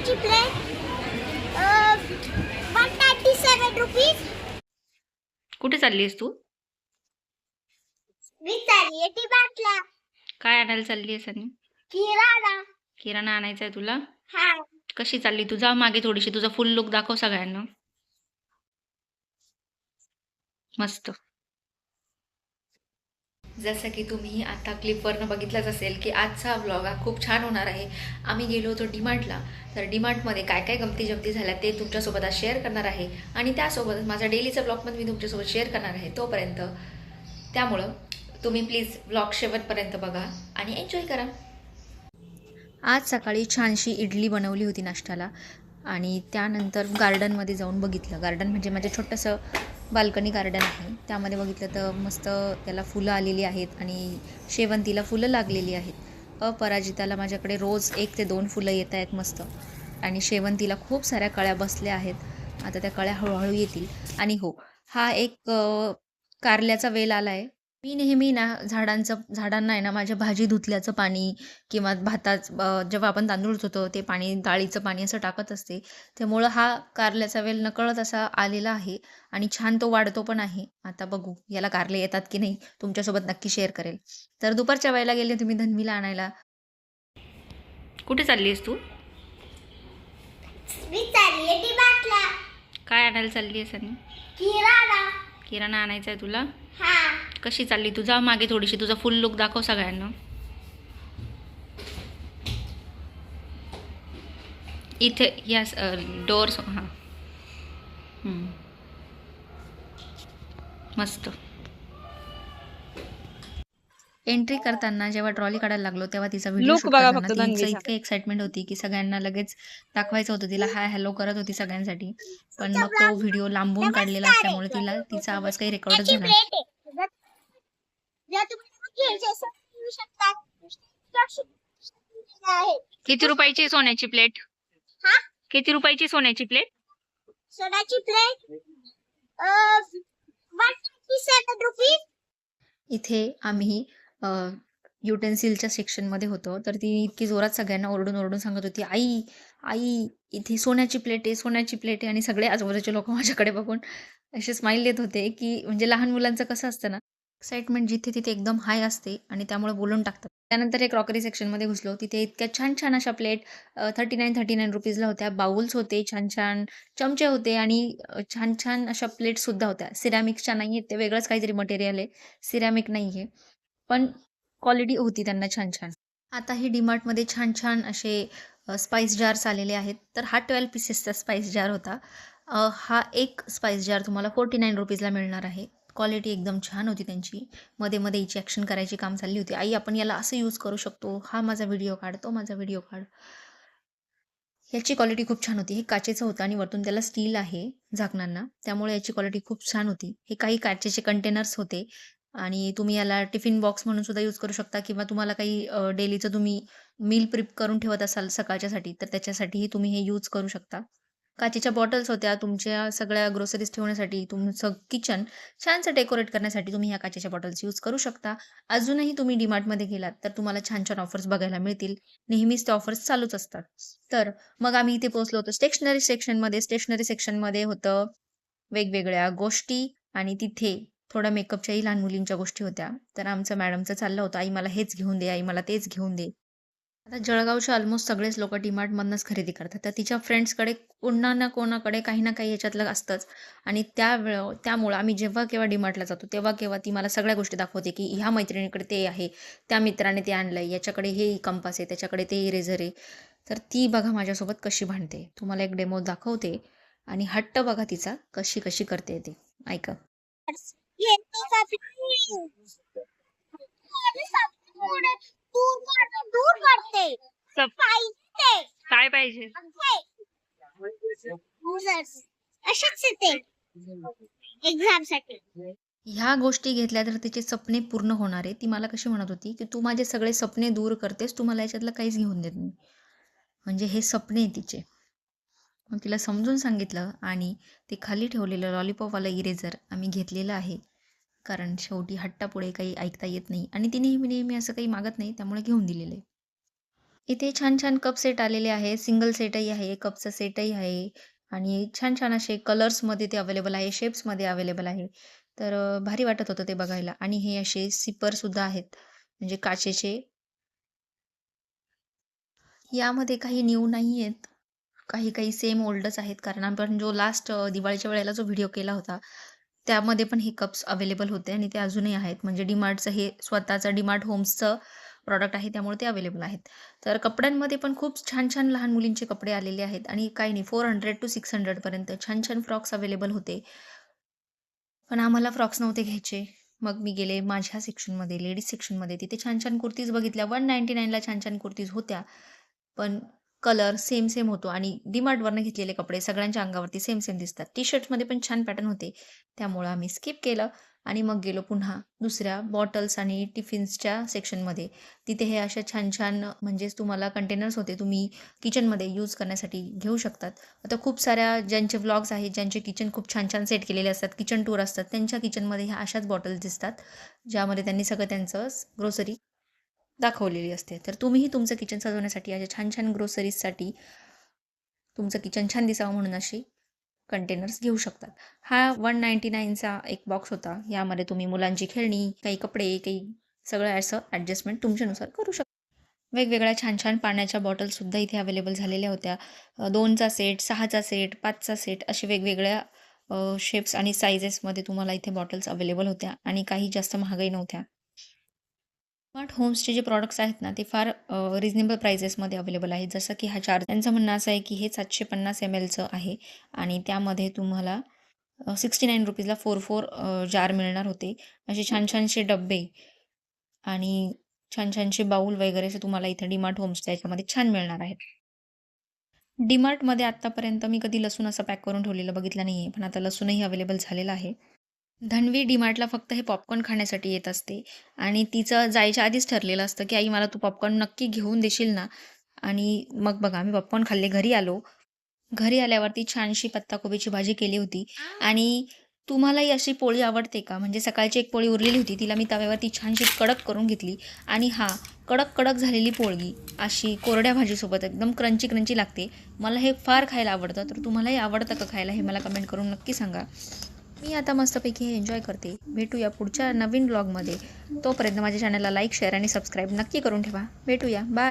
सोन्याची plate one ninety seven rupees कुठे चालली आहेस तू? मी चालली टी बाटला काय आणायला चालली आहेस आणि? किराणा. किराणा आणायचा आहे तुला? हा. कशी चालली? तू जा मागे थोडीशी तुझा फुल लुक दाखव सगळ्यांना. मस्त. जसं की तुम्ही आता क्लिपवरनं बघितलंच असेल की आजचा ब्लॉग हा खूप छान होणार आहे. आम्ही गेलो होतो डीमार्टला तर डीमार्टमध्ये काय काय गमती जमती झाल्या ते तुमच्यासोबत आज शेअर करणार आहे. आणि त्यासोबत माझा डेलीचा ब्लॉग पण मी तुमच्यासोबत शेअर करणार आहे तोपर्यंत. त्यामुळं तुम्ही प्लीज ब्लॉग शेवटपर्यंत बघा आणि एन्जॉय करा. आज सकाळी छानशी इडली बनवली होती नाश्त्याला. आणि त्यानंतर गार्डनमध्ये जाऊन बघितलं. गार्डन म्हणजे माझं छोटंसं बाल्कनी गार्डन आहे. त्यामध्ये बघितलं तर मस्त त्याला फुलं आलेली आहेत आणि शेवंतीला फुलं लागलेली आहेत. अपराजिताला माझ्याकडे रोज एक ते दोन फुलं येत आहेत मस्त. आणि शेवंतीला खूप साऱ्या कळ्या बसल्या आहेत. आता त्या कळ्या हळूहळू येतील. आणि हो हा एक कारल्याचा वेल आला आहे मी नेहमी ना झाडांचं झाडांना आहे ना माझ्या भाजी धुतल्याचं पाणी किंवा भाताच जेव्हा आपण तांदूळ धुतो ते पाणी डाळीचं पाणी असं टाकत असते. त्यामुळं हा कारल्याचा वेल नकळत असा आलेला आहे आणि छान तो वाढतो पण आहे. आता बघू याला कारले येतात की नाही तुमच्यासोबत नक्की शेअर करेल. तर दुपारच्या वेळेला गेले तुम्ही धन्वीला आणायला. कुठे चालली आहेस तू काय आणायला चालली आहेस आणि किराणा आणायचा आहे तुला? हा. कशी चालली? तू जा मागे थोडीशी तुझा फुल लुक दाखव सगळ्यांना. इथे या डोअर हां. मस्त. एंट्री करताना जेव्हा ट्रॉली काढायला लागलो तेव्हा तिचा व्हिडिओ. इतकं एक्साइटमेंट होती की सगळ्यांना लगेच दाखवायचं होतं तिला हाय हॅलो करत होती सगळ्यांसाठी. पण मग तो व्हिडिओ लांबून काढलेला असल्यामुळे तिला तिचा आवाज काही रेकॉर्डच झाला घ्यायचे असेल घेऊ शकता. आहे किती रुपयाची सोन्याची प्लेट? हा? किती रुपयाची सोन्याची प्लेट? सोन्याची प्लेट इथे आम्ही युटेन्सिलच्या सेक्शनमध्ये होतो. तर ती इतकी जोरात सगळ्यांना ओरडून ओरडून सांगत होती आई आई इथे सोन्याची प्लेट आहे सोन्याची प्लेट आहे. आणि सगळे आजूबाजूचे लोक माझ्याकडे बघून असे स्माईल देत होते की म्हणजे लहान मुलांचं कसं असतं ना एक्साइटमेंट जिथे तिथे एकदम हाय असते आणि त्यामुळे बोलून टाकतात. त्यानंतर एक क्रॉकरी सेक्शनमध्ये घुसलो. तिथे इतक्या छान छान अशा plate thirty nine thirty nine रुपीजला होत्या. बाउल्स होते छान छान चमचे होते आणि छान छान अशा प्लेटसुद्धा होत्या. सिरॅमिक्सच्या नाही आहेत ते वेगळंच काहीतरी मटेरियल आहे. सिरॅमिक नाही आहे पण क्वालिटी होती त्यांना छान छान. आता हे डीमार्टमध्ये छान छान असे स्पाइस जार्स आलेले आहेत. तर हा ट्वेल्व पीसेसचा स्पाइस जार होता. हा एक स्पाइस जार तुम्हाला फोर्टी नाईन रुपीजला मिळणार आहे. क्वालिटी एकदम छान होती त्यांची. मध्ये मध्ये हिची ॲक्शन करायची काम चालली होती. आई आपण याला असं यूज करू शकतो. हा माझा व्हिडिओ काढ तो माझा व्हिडिओ काढ. याची क्वालिटी खूप छान होती. हे काचेचं होतं आणि वरतून त्याला स्टील आहे झाकणांना त्यामुळे याची क्वालिटी खूप छान होती. हे काही काचेचे कंटेनर्स होते. आणि तुम्ही याला टिफिन बॉक्स म्हणून सुद्धा यूज करू शकता किंवा तुम्हाला काही डेलीचं तुम्ही मील प्रिप करून ठेवत असाल सकाळच्यासाठी तर त्याच्यासाठीही तुम्ही हे यूज करू शकता. काचेच्या बॉटल्स होत्या तुमच्या सगळ्या ग्रोसरीज ठेवण्यासाठी तुमचं किचन छानसं डेकोरेट करण्यासाठी तुम्ही ह्या काचेच्या बॉटल्स यूज करू शकता. अजूनही तुम्ही डीमार्टमध्ये गेलात तर तुम्हाला छान छान ऑफर्स बघायला मिळतील. नेहमीच ते ऑफर्स चालूच असतात. तर मग आम्ही इथे पोहोचलो होतो स्टेशनरी सेक्शनमध्ये स्टेशनरी सेक्शनमध्ये होतं वेगवेगळ्या गोष्टी आणि तिथे थोड्या मेकअपच्याही लहान मुलींच्या गोष्टी होत्या. तर आमचं मॅडमचं चाललं होतं आई मला हेच घेऊन दे आई मला तेच घेऊन दे. आता जळगावचे ऑलमोस्ट सगळेच लोक डीमार्टमधनंच खरेदी करतात. तर तिच्या फ्रेंड्सकडे कोणा ना कोणाकडे काही ना काही याच्यातलं असतंच. आणि त्या वेळ त्यामुळं आम्ही जेव्हा केव्हा डीमार्टला जातो तेव्हा केव्हा ती मला सगळ्या गोष्टी दाखवते की ह्या मैत्रिणीकडे ते आहे त्या मित्राने ते आणलं आहे याच्याकडे हे कंपास आहे त्याच्याकडे ते इरेझर आहे. तर ती बघा माझ्यासोबत कशी भांडते. तुम्हाला एक डेमो दाखवते आणि हट्ट बघा तिचा कशी कशी करते ते. ऐका. दूर करते दूर सब- पाहिजे. काय पाहिजे? अशाच येते एक्झामसाठी. ह्या गोष्टी घेतल्या तर तिचे सपने पूर्ण होणार आहे ती मला कशी म्हणत होती की तू माझे सगळे सपने दूर करतेस तू मला याच्यातलं काहीच घेऊन देत नाही. म्हणजे हे सपने तिचे. मग तिला समजून सांगितलं आणि ते खाली ठेवलेलं लॉलीपॉपवाला इरेझर आम्ही घेतलेलं आहे. कारण शेवटी हट्टापुढे काही ऐकता येत नाही आणि ती नेहमी नेहमी असं काही मागत नाही त्यामुळे घेऊन दिलेलं आहे. इथे छान छान कप सेट आलेले आहे सिंगल सेटही आहे कपचा सेटही आहे आणि छान छान असे कलर्समध्ये ते अवेलेबल आहे शेप्समध्ये अवेलेबल आहे. तर भारी वाटत होतं ते बघायला. आणि हे असे सिपर सुद्धा आहेत. म्हणजे काचेचे. यामध्ये काही न्यू नाही आहेत. काही काही सेम ओल्डच आहेत. कारण आपण जो लास्ट दिवाळीच्या वेळेला जो व्हिडिओ केला होता त्यामध्ये पण हे कप्स अवेलेबल होते आणि ते अजूनही आहेत. म्हणजे डीमार्टचं हे स्वतःचं डीमार्ट होम्सचं प्रॉडक्ट आहे त्यामुळे ते अवेलेबल आहेत. तर कपड्यांमध्ये पण खूप छान छान लहान मुलींचे कपडे आलेले आहेत आणि काही नाही फोर हंड्रेड टू सिक्स हंड्रेडपर्यंत छान छान फ्रॉक्स अवेलेबल होते. पण आम्हाला फ्रॉक्स नव्हते घ्यायचे. मग मी गेले माझ्या सेक्शनमध्ये लेडीज सेक्शनमध्ये तिथे छान छान कुर्तीज बघितल्या. वन नाईंटी नाईनला छान छान कुर्तीज होत्या. पण कलर सेम सेम होतो. आणि डिमार्टवरनं घेतलेले कपडे सगळ्यांच्या अंगावरती सेम सेम दिसतात. टी शर्ट्समध्ये पण छान पॅटर्न होते. त्यामुळं आम्ही स्किप केलं आणि मग गेलो पुन्हा दुसऱ्या बॉटल्स आणि टिफिन्सच्या सेक्शनमध्ये तिथे हे अशा छान छान म्हणजेच तुम्हाला कंटेनर्स होते तुम्ही किचनमध्ये यूज करण्यासाठी घेऊ शकतात. आता खूप साऱ्या ज्यांचे व्लॉग्स आहेत ज्यांचे किचन खूप छान छान सेट केलेले असतात किचन टूर असतात त्यांच्या किचनमध्ये ह्या अशाच बॉटल्स दिसतात. ज्यामध्ये त्यांनी सगळं त्यांचं ग्रोसरी दाखवलेली असते. तर तुम्हीही तुमचं किचन सजवण्यासाठी अशा छान छान ग्रोसरीजसाठी तुमचं किचन छान दिसावं म्हणून अशी कंटेनर्स घेऊ शकतात. हा वन नाईंटी नाईनचा एक बॉक्स होता. यामध्ये तुम्ही मुलांची खेळणी काही कपडे काही सगळं असं ॲडजस्टमेंट तुमच्यानुसार करू शकता वेगवेगळ्या छान छान पाण्याच्या बॉटल्ससुद्धा इथे अवेलेबल झालेल्या होत्या. दोनचा सेट सहाचा सेट पाचचा सेट असे वेगवेगळ्या शेप्स आणि सायझेसमध्ये तुम्हाला इथे बॉटल्स अवेलेबल होत्या आणि काही जास्त महागाई नव्हत्या. स्मार्ट होम्सचे जे प्रॉडक्ट्स आहेत ना ते फार रिजनेबल प्राइजेसमध्ये अवेलेबल आहेत. जसं की हा चार्ज त्यांचं म्हणणं असं आहे की हे सातशे पन्नास एम एलचं आहे आणि त्यामध्ये तुम्हाला सिक्स्टी नाईन रुपीजला फोर फोर जार मिळणार होते. असे छान छानसे डब्बे आणि छान छानसे बाऊल वगैरे असे तुम्हाला इथे डीमार्ट होम्सच्या याच्यामध्ये छान मिळणार आहेत. डीमार्टमध्ये आत्तापर्यंत मी कधी लसूण असं पॅक करून ठेवलेलं बघितलं नाही आहे पण आता लसूणही अवेलेबल झालेलं आहे. धनवी डीमार्टला फक्त हे पॉपकॉर्न खाण्यासाठी येत असते. आणि तिचं जायच्या आधीच ठरलेलं असतं की आई मला तू पॉपकॉर्न नक्की घेऊन देशील ना? आणि मग बघा मी पॉपकॉर्न खाल्ले घरी आलो. घरी आल्यावरती छानशी पत्ताकोबीची भाजी केली होती. आणि तुम्हालाही अशी पोळी आवडते का? म्हणजे सकाळची एक पोळी उरलेली होती तिला मी तव्यावरती छानशी कडक करून घेतली. आणि हा कडक कडक झालेली पोळी अशी कोरड्या भाजीसोबत एकदम क्रंची क्रंची लागते. मला हे फार खायला आवडतं. तर तुम्हालाही आवडतं का खायला हे मला कमेंट करून नक्की सांगा. मी आता मस्तपैकी हे एन्जॉय करते. भेटूया पुढच्या नवीन ब्लॉगमध्ये तोपर्यंत माझ्या चॅनलला लाईक शेअर आणि सबस्क्राईब नक्की करून ठेवा. भेटूया. बाय